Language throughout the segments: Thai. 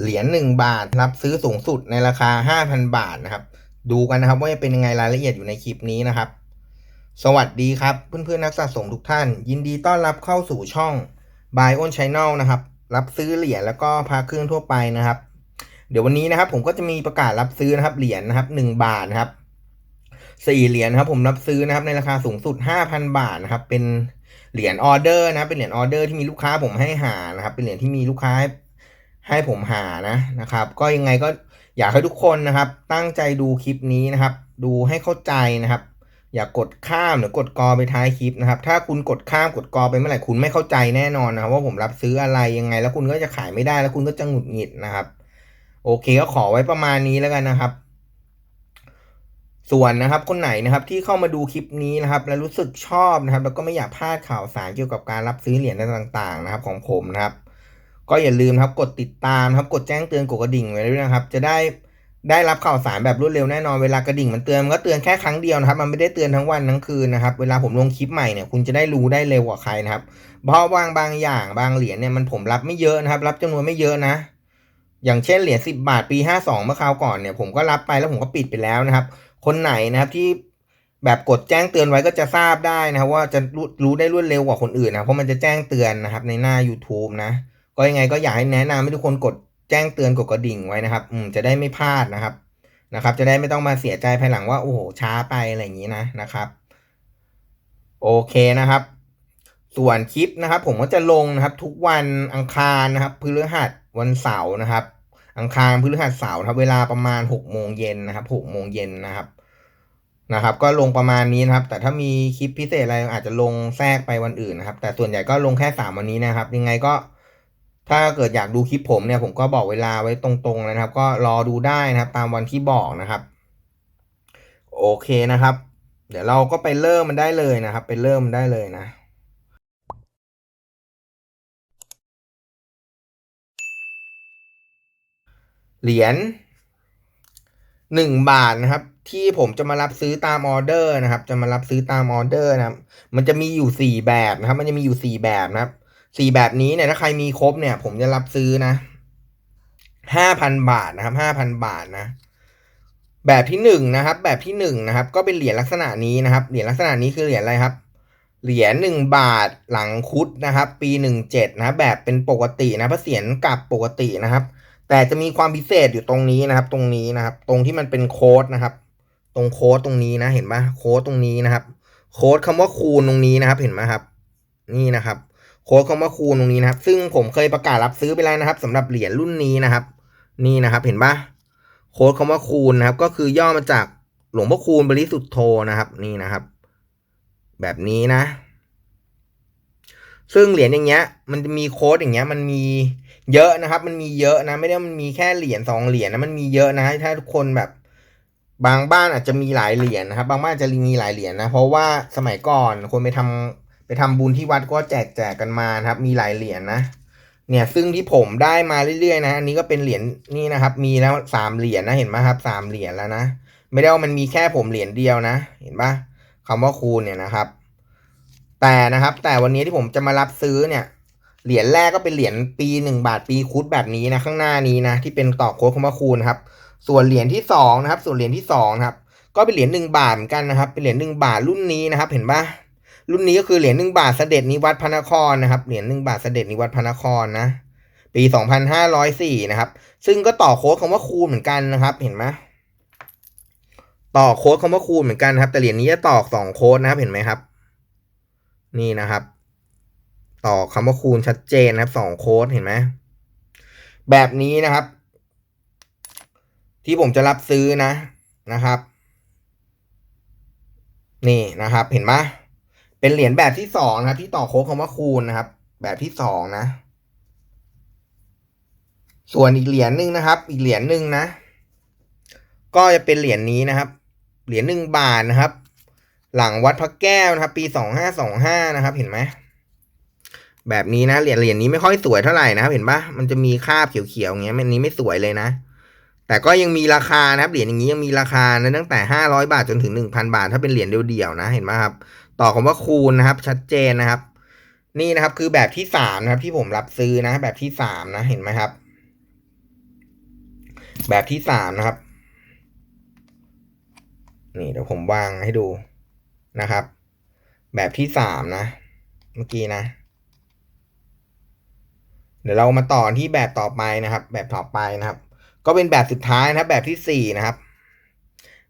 เหรียญหนึ่งบาทรับซื้อสูงสุดในราคาห้าพันบาทนะครับ ดูกันนะครับว่าจะเป็นยังไงรายละเอียดอยู่ในคลิปนี้นะครับ สวัสดีครับเพื่อนๆนักสะสมทุกท่าน ยินดีต้อนรับเข้าสู่ช่อง Buy on Channel นะครับ รับซื้อเหรียญแล้วก็พาเครื่องทั่วไปนะครับ เดี๋ยววันนี้นะครับ ผมก็จะมีประกาศรับซื้อนะครับเหรียญนะครับหนึ่งบาทนะครับสี่เหรียญครับผมรับซื้อนะครับในราคาสูงสุดห้าพันบาทนะครับเป็นเหรียญออเดอร์นะเป็นเหรียญออเดอร์ที่มีลูกค้าผมให้หานะครับเป็นเหรียญที่มีลูกค้า ให้ผมหานะนะครับ ก็ยังไงก็อยากให้ทุกคนนะครับ ตั้งใจดูคลิปนี้นะครับ ดูให้เข้าใจนะครับ อย่ากดข้ามหรือกดกอไปท้ายคลิปนะครับ ถ้าคุณกดข้ามกดกอไปเมื่อไหร่คุณไม่เข้าใจแน่นอนนะครับว่าผมรับซื้ออะไรยังไง แล้วคุณก็จะขายไม่ได้แล้วคุณก็จะหงุดหงิดนะครับ โอเคก็ขอไว้ประมาณนี้แล้วกันนะครับส่วนนะครับคนไหนนะครับที่เข้ามาดูคลิปนี้นะครับ แล้วรู้สึกชอบนะครับ แล้วก็ไม่อยากพลาดข่าวสารเกี่ยวกับการรับซื้อเหรียญต่างๆ นะครับ ของผมนะครับ ก็อย่าลืมครับกดติดตามครับกดแจ้งเตือนกดกระดิ่งไว้ด้วยนะครับ จะได้ได้รับข่าวสารแบบรวดเร็วแน่นอนเวลากระดิ่งมันเตือนก็เตือนแค่ครั้งเดียวนะครับ มันไม่ได้เตือนทั้งวันทั้งคืนนะครับ เวลาผมลงคลิปใหม่เนี่ยคุณจะได้รู้ได้เร็วกว่าใครนะครับ เพราะบางบางอย่างบางเหรียญเนี่ยมันผมรับไม่เยอะนะครับ รับจำนวนไม่เยอะนะ อย่างเช่นเหรียญสิบาทปีห้าสองเมื่อคราวก่อนเนี่ยผมก็รับไปแล้วผมก็ปิดไปแล้วนะครับ คนไหนนะครับที่แบบกดแจ้งเตือนไว้ก็จะทราบได้นะครับว่าจะรู้รู้ได้รวดเร็วกว่าคนอื่นนะเพราะมันจะแจ้งเตือนนะครับในหน้า YouTube นะ ก็ยังไงก็อยากให้แนะนำให้ทุกคนกดแจ้งเตือนกดกระดิ่งไว้นะครับ อืมจะได้ไม่พลาดนะครับนะครับ จะได้ไม่ต้องมาเสียใจภายหลังว่าโอ้โหช้าไปอะไรอย่างนี้นะนะครับ โอเคนะครับ ส่วนคลิปนะครับ ผมก็จะลงนะครับ ทุกวันอังคารนะครับพฤหัสวันเสาร์นะครับ อังคารพฤหัสเสาร์ครับ เวลาประมาณหกโมงเย็นนะครับหกโมงเย็นนะครับนะครับ ก็ลงประมาณนี้นะครับ แต่ถ้ามีคลิปพิเศษอะไรอาจจะลงแทรกไปวันอื่นนะครับ แต่ส่วนใหญ่ก็ลงแค่สามวันนี้นะครับ ยังไงก็ ถ้าเกิดอยากดูคลิปผมเนี่ยผมก็บอกเวลาไว้ตรงๆนะครับ ก็รอดูได้นะครับ ตามวันที่บอกนะครับ โอเคนะครับ เดี๋ยวเราก็ไปเริ่มมันได้เลยนะครับ ไปเริ่มมันได้เลยนะเหรียญหนึ่งบาทนะครับ ที่ผมจะมารับซื้อตามออเดอร์นะครับ จะมารับซื้อตามออเดอร์นะครับ มันจะมีอยู่สี่แบบนะครับ มันจะมีอยู่สี่แบบนะครับ สี่แบบนี้เนี่ยถ้าใครมีครบเนี่ย ผมจะรับซื้อนะห้าพันบาทนะครับห้าพันบาทนะ แบบที่หนึ่งนะครับ แบบที่หนึ่งนะครับ ก็เป็นเหรียญลักษณะนี้นะครับ เหรียญลักษณะนี้คือเหรียญอะไรครับ เหรียญหนึ่งบาทหลังคุดนะครับ ปีหนึ่งเจ็ดนะแบบเป็นปกตินะพระเสียรกลับปกตินะครับ แต่จะมีความพิเศษอยู่ตรงนี้นะครับ ตรงนี้นะครับ ตรงที่มันเป็นโค้ดนะครับ ตรงโค้ดตรงนี้นะ เห็นปะโค้ดตรงนี้นะครับ โค้ดคำว่าคูณตรงนี้นะครับ เห็นไหมครับ นี่นะครับ โค้ดคำว่าคูณตรงนี้นะครับ ซึ่งผมเคยประกาศรับซื้อไปแล้วนะครับสำหรับเหรียญรุ่นนี้นะครับ นี่นะครับเห็นปะโค้ดคำว่าคูณนะครับ ก็คือย่อมาจากหลวงพ่อคูณบริสุทธ์โทนะครับ นี่นะครับ แบบนี้นะ ซึ่งเหรียญอย่างเงี้ย มันจะมีโค้ดอย่างเงี้ย มันมีเยอะนะครับ มันมีเยอะนะ ไม่ได้มันมีแค่เหรียญสองเหรียญนะ มันมีเยอะนะ ถ้าทุกคนแบบบางบ้านอาจจะมีหลายเหรียญนะครับ บางบ้านจจะมีหลายเหรียญนะ เพราะว่าสมัยก่อนคนไปทำ ไปทำบุญที่วัดก็แจกแจกกันมานะครับ มีหลายเหรียญนะเนี่ยซึ่งที่ผมได้มาเรื่อยๆนะอันนี้ก็เป็นเหรียญนี่นะครับ มีแล้วสามเหรียญนะเห็นไหมครับสามเหรียญแล้วนะไม่ได้ว่ามันมีแค่ผมเหรียญเดียวนะ เห็นปะคำว่าคูณเนี่ยนะครับ แต่นะครับ แต่วันนี้ที่ผมจะมารับซื้อเนี่ยเหรียญแรกก็เป็นเหรียญปีหนึ่งบาทปีคุดแบบนี้นะข้างหน้านี้นะที่เป็นต่อโค้ดคำว่าคูณครับ ส่วนเหรียญที่สองนะครับ ส่วนเหรียญที่สองครับ ก็เป็นเหรียญหนึ่งบาทเหมือนกันนะครับ เป็นเหรียญหนึ่งบาทรุ่นนี้นะครับ เห็นปะ รุ่นนี้ก็คือเหรียญหนึ่งบาทเสด็จนิวัตพระนครนะครับ เหรียญหนึ่งบาทเสด็จนิวัตพระนครนะ ปีสองพันห้าร้อยสี่นะครับ ซึ่งก็ต่อโค้ดคำว่าคูณเหมือนกันนะครับ เห็นไหมต่อโค้ดคำว่าคูณเหมือนกันครับ แต่เหรียญนี้จะต่อสองโค้ดนะครับ เห็นไหมครับ นี่นะครับ ต่อคำว่าคูณชัดเจนนะครับสองโค้ดเห็นไหม แบบนี้นะครับ ที่ผมจะรับซื้อนะนะครับ นี่นะครับ เห็นไหม เป็นเหรียญแบบที่สองนะครับ ที่ต่อโค้ดคำว่าคูณนะครับ แบบที่สองนะ ส่วนอีกเหรียญหนึ่งนะครับ อีกเหรียญหนึ่งนะ ก็จะเป็นเหรียญนี้นะครับ เหรียญหนึ่งบาทนะครับ หลังวัดพระแก้วนะครับ ปีสองห้าสองห้านะครับ เห็นไหมแบบนี้นะเหรียญเหรียญนี้ไม่ค่อยสวยเท่าไหร่นะครับ เห็นปะมันจะมีคราบเขียวๆอย่างเงี้ยอันนี้ไม่สวยเลยนะ แต่ก็ยังมีราคานะครับเหรียญอย่างนี้ยังมีราคานะตั้งแต่ห้าร้อยบาทจนถึงหนึ่งพันบาท ถ้าเป็นเหรียญเดี่ยวๆนะ เห็นไหมครับ ต่อคำว่าคูณนะครับ ชัดเจนนะครับ นี่นะครับคือแบบที่สามนะครับ ที่ผมรับซื้อนะ แบบที่สามนะเห็นไหมครับ แบบที่สามนะครับ นี่เดี๋ยวผมวางให้ดูนะครับ แบบที่สามนะ เมื่อกี้นะ เดี๋ยวเรามาต่อที่แบบต่อไปนะครับ แบบต่อไปนะครับ ก็เป็นแบบสุดท้ายนะครับ แบบที่สี่นะครับ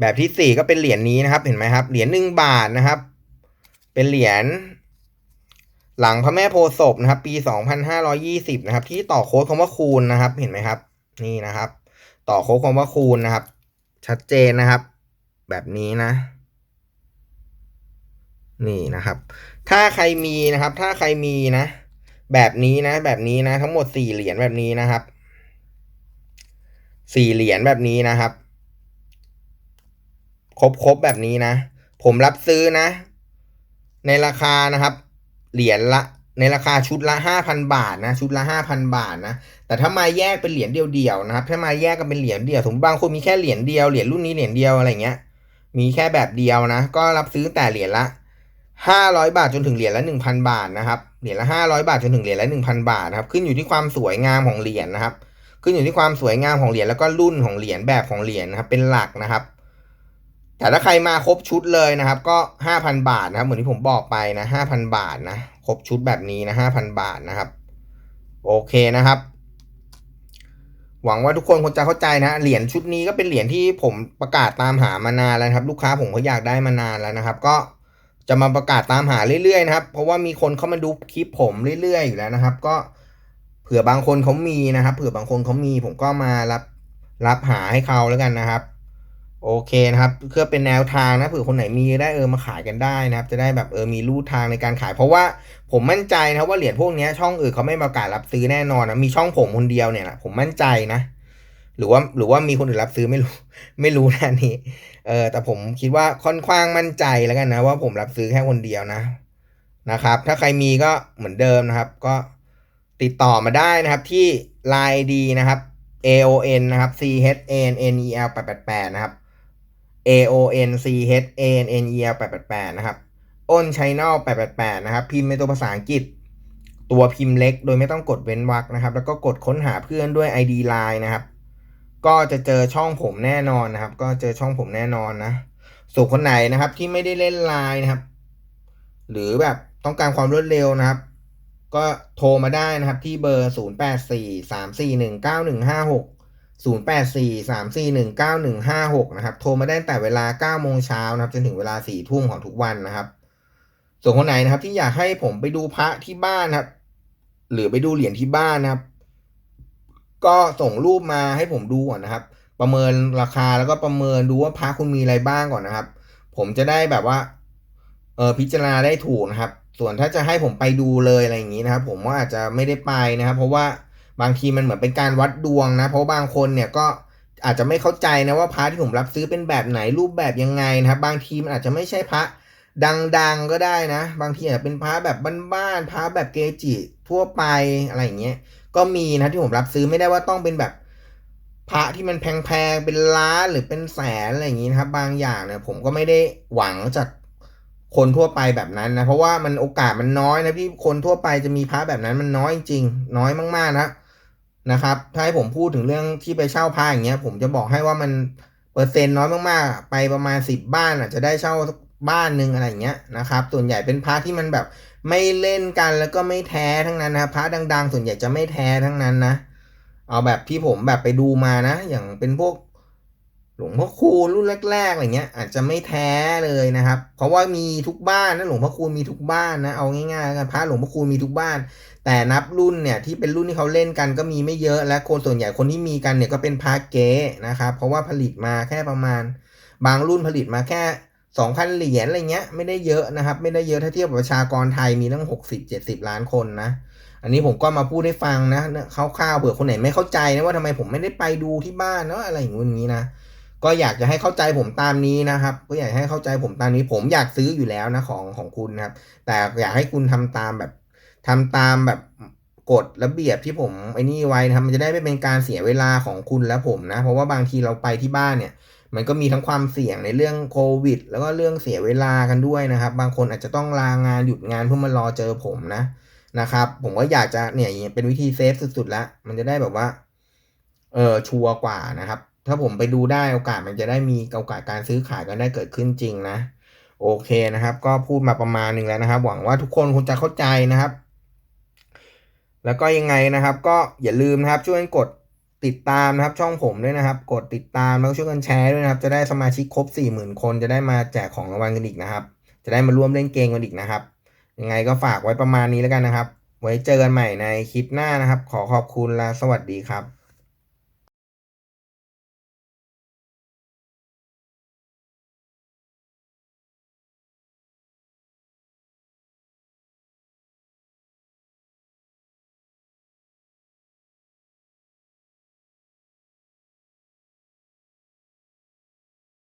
แบบที่สี่ก็เป็นเหรียญนี้นะครับ เห็นไหมครับ เหรียญหนึ่งบาทนะครับ เป็นเหรียญหลังพระแม่โพศพนะครับ ปีสองพันห้าร้อยี่สิบนะครับ ที่ต่อโค้ดคำว่าคูณนะครับ เห็นไหมครับ นี่นะครับ ต่อโค้ดคำว่าคูณนะครับ ชัดเจนนะครับ แบบนี้นะ นี่นะครับ ถ้าใครมีนะครับ ถ้าใครมีนะ แบบนี้นะ แบบนี้นะ ทั้งหมดสี่เหรียญแบบนี้นะครับสี่เหรียญแบบนี้นะครับ ครบครบแบบนี้นะ ผมรับซื้อนะ ในราคานะครับ เหรียญละในราคาชุดละห้าพันบาทนะชุดละห้าพันบาทนะแต่ถ้ามาแยกเป็นเหรียญเดียวๆนะครับถ้ามาแยกกันเป็นเหรียญเดียวสมมติบางคนมีแค่เหรียญเดียวเหรียญรุ่นนี้เหรียญเดียวอะไรเงี้ยมีแค่แบบเดียวนะ ก็รับซื้อแต่เหรียญละห้าร้อยบาทจนถึงเหรียญละหนึ่งพันบาทนะครับเหรียญละห้าร้อยบาทจนถึงเหรียญละหนึ่งพันบาทนะครับขึ้นอยู่ที่ความสวยงามของเหรียญนะครับ ขึ้นอยู่ที่ความสวยงามของเหรียญแล้วก็รุ่นของเหรียญแบบของเหรียญนะครับเป็นหลักนะครับ แต่ถ้าใครมาครบชุดเลยนะครับ ก็ห้าพันบาทนะครับ เหมือนที่ผมบอกไปนะห้าพันบาทนะ ครบชุดแบบนี้นะห้าพันบาทนะครับ โอเคนะครับ หวังว่าทุกคนคงจะเข้าใจนะ เหรียญชุดนี้ก็เป็นเหรียญที่ผมประกาศตามหามานานแล้วครับ ลูกค้าผมเขาอยากได้มานานแล้วนะครับ ก็จะมาประกาศตามหาเรื่อยๆนะครับ เพราะว่ามีคนเข้ามาดูคลิปผมเรื่อยๆอยู่แล้วนะครับ ก็เผื่อบางคนเขามีนะครับ เผื่อบางคนเขามี ผมก็มารับรับหาให้เขาแล้วกันนะครับ โอเคนะครับเพื่อเป็นแนวทางนะเผื่อคนไหนมีได้เออมาขายกันได้นะครับ จะได้แบบเออมีรูทางในการขาย เพราะว่าผมมั่นใจนะว่าเหรียญพวกนี้ช่องอื่นเขาไม่ประกาศรับซื้อแน่นอนนะมีช่องผมคนเดียวเนี่ยแหละผมมั่นใจนะ หรือว่าหรือว่ามีคนอื่นรับซื้อไม่รู้ ไม่รู้นะนี่เออแต่ผมคิดว่าค่อนข้างมั่นใจแล้วกันนะว่าผมรับซื้อแค่คนเดียวนะนะครับ ถ้าใครมีก็เหมือนเดิมนะครับ ก็ติดต่อมาได้นะครับที่ Line ID นะครับ AON นะครับ C H A N N E L 888นะครับ AON C H A N N E L 888 นะครับอ้น Channel 888 นะครับ พิมพ์เป็นตัวภาษาอังกฤษ ตัวพิมพ์เล็ก โดยไม่ต้องกดเว้นวรรคนะครับ แล้วก็กดค้นหาเพื่อนด้วย ID Line นะครับ ก็จะเจอช่องผมแน่นอนนะครับ ก็เจอช่องผมแน่นอนนะส่วนคนไหนนะครับที่ไม่ได้เล่นไลน์นะครับ หรือแบบต้องการความรวดเร็วนะครับ ก็โทรมาได้นะครับที่เบอร์ 0843419156 0 8 4 3 4 1 9 1 5 6 นะครับ โทรมาได้ตั้งแต่เวลา 9 โมงเช้านะครับ จนถึงเวลา 4 ทุ่มของทุกวันนะครับ ส่วนคนไหนนะครับ ที่อยากให้ผมไปดูพระที่บ้านนะครับ หรือไปดูเหรียญที่บ้านนะครับ ก็ส่งรูปมาให้ผมดูก่อนนะครับ ประเมินราคาแล้วก็ประเมินดูว่าพระคุณมีอะไรบ้างก่อนนะครับ ผมจะได้แบบว่า เออพิจารณาได้ถูกนะครับ ส่วนถ้าจะให้ผมไปดูเลยอะไรอย่างนี้นะครับ ผมว่าอาจจะไม่ได้ไปนะครับ เพราะว่า บางทีมันเหมือนเป็นการวัดดวงนะ เพราะบางคนเนี่ยก็อาจจะไม่เข้าใจนะว่าพระที่ผมรับซื้อเป็นแบบไหนรูปแบบยังไงนะครับบางทีมันอาจจะไม่ใช่พระดังๆก็ได้นะ บางทีอาจจะเป็นพระแบบบ้านๆพระแบบเกจิทั่วไปอะไรอย่างเงี้ยก็มีนะที่ผมรับซื้อไม่ได้ว่าต้องเป็นแบบพระที่มันแพงๆเป็นล้านหรือเป็นแสนอะไรอย่างนี้นะครับ บางอย่างเนี่ยผมก็ไม่ได้หวังจากคนทั่วไปแบบนั้นนะ เพราะว่ามันโอกาสมันน้อยนะพี่คนทั่วไปจะมีพระแบบนั้นมันน้อยจริงน้อยมากๆนะ นะครับ ถ้าให้ผมพูดถึงเรื่องที่ไปเช่าพระอย่างเงี้ย ผมจะบอกให้ว่ามันเปอร์เซ็นต์น้อยมากๆ ไปประมาณสิบบ้านอาจจะได้เช่าบ้านหนึ่งอะไรอย่างเงี้ยนะครับ ส่วนใหญ่เป็นพระที่มันแบบไม่เล่นกันแล้วก็ไม่แท้ทั้งนั้นนะพระดัง ๆ ส่วนใหญ่จะไม่แท้ทั้งนั้นนะ เอาแบบที่ผมแบบไปดูมานะ อย่างเป็นพวก หลวงพ่อคูณรุ่นแรกๆอะไรเงี้ยอาจจะไม่แท้เลยนะครับ เพราะว่ามีทุกบ้านนะหลวงพ่อคูณมีทุกบ้านนะเอาง่ายๆกันพระหลวงพ่อคูณมีทุกบ้าน แต่นับรุ่นเนี่ยที่เป็นรุ่นที่เขาเล่นกันก็มีไม่เยอะและคนส่วนใหญ่คนที่มีกันเนี่ยก็เป็นพระเก๊นะครับเพราะว่าผลิตมาแค่ประมาณ บางรุ่นผลิตมาแค่สองพันเหรียญอะไรเงี้ยไม่ได้เยอะนะครับ ไม่ได้เยอะถ้าเทียบกับประชากรไทยมีตั้งหกสิบเจ็ดสิบล้านคนนะอันนี้ผมก็มาพูดให้ฟังนะคร่าวๆเผื่อคนไหนไม่เข้าใจนะว่าทำไมผมไม่ได้ไปดูที่บ้านเนาะอะไรอย่างงี้นะ ก็อยากจะให้เข้าใจผมตามนี้นะครับ ก็อยากให้เข้าใจผมตามนี้ ผมอยากซื้ออยู่แล้วนะของของคุณนะครับ แต่อยากให้คุณทำตามแบบทำตามแบบกฎระเบียบที่ผมไอ้นี่ไว้นะครับมันจะได้ไม่เป็นการเสียเวลาของคุณและผมนะ เพราะว่าบางทีเราไปที่บ้านเนี่ย มันก็มีทั้งความเสี่ยงในเรื่องโควิด แล้วก็เรื่องเสียเวลากันด้วยนะครับ บางคนอาจจะต้องลางานหยุดงานเพื่อมารอเจอผมนะนะครับ ผมก็อยากจะเนี่ยเป็นวิธีเซฟสุดๆแล้วมันจะได้แบบว่า เออชัวร์กว่านะครับ ถ้าผมไปดูได้โอกาสมันจะได้มีโอกาสการซื้อขายกันได้เกิดขึ้นจริงนะ โอเคนะครับ ก็พูดมาประมาณหนึ่งแล้วนะครับ หวังว่าทุกคนคงจะเข้าใจนะครับ แล้วก็ยังไงนะครับ ก็อย่าลืมนะครับช่วยกดติดตามนะครับช่องผมด้วยนะครับ กดติดตามแล้วก็ช่วยกันแชร์ด้วยนะครับ จะได้สมาชิกครบ 4 0,000 คนจะได้มาแจกของรางวัลกันอีกนะครับ จะได้มาร่วมเล่นเกมกันอีกนะครับ ยังไงก็ฝากไว้ประมาณนี้แล้วกันนะครับ ไว้เจอกันใหม่ในคลิปหน้านะครับ ขอขอบคุณและสวัสดีครับ